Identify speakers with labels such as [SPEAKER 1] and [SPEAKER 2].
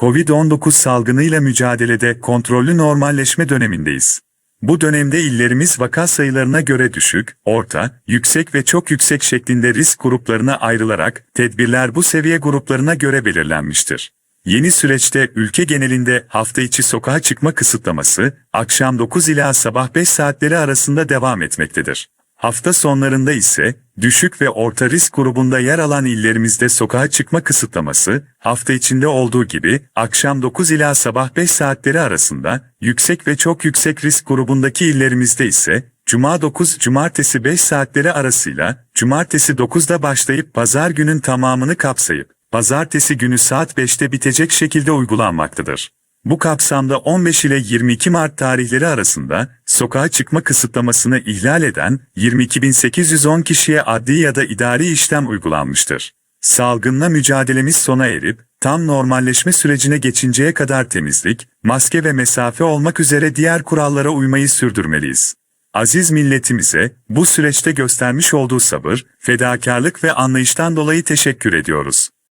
[SPEAKER 1] Covid-19 salgınıyla mücadelede kontrollü normalleşme dönemindeyiz. Bu dönemde illerimiz vaka sayılarına göre düşük, orta, yüksek ve çok yüksek şeklinde risk gruplarına ayrılarak tedbirler bu seviye gruplarına göre belirlenmiştir. Yeni süreçte ülke genelinde hafta içi sokağa çıkma kısıtlaması, akşam 9 ila sabah 5 saatleri arasında devam etmektedir. Hafta sonlarında ise düşük ve orta risk grubunda yer alan illerimizde sokağa çıkma kısıtlaması, hafta içinde olduğu gibi akşam 9 ila sabah 5 saatleri arasında, yüksek ve çok yüksek risk grubundaki illerimizde ise Cuma 9, Cumartesi 5 saatleri arasıyla, Cumartesi 9'da başlayıp Pazar günün tamamını kapsayıp, Pazartesi günü saat 5'te bitecek şekilde uygulanmaktadır. Bu kapsamda 15 ile 22 Mart tarihleri arasında sokağa çıkma kısıtlamasını ihlal eden 22.810 kişiye adli ya da idari işlem uygulanmıştır. Salgınla mücadelemiz sona erip tam normalleşme sürecine geçinceye kadar temizlik, maske ve mesafe olmak üzere diğer kurallara uymayı sürdürmeliyiz. Aziz milletimize bu süreçte göstermiş olduğu sabır, fedakarlık ve anlayıştan dolayı teşekkür ediyoruz.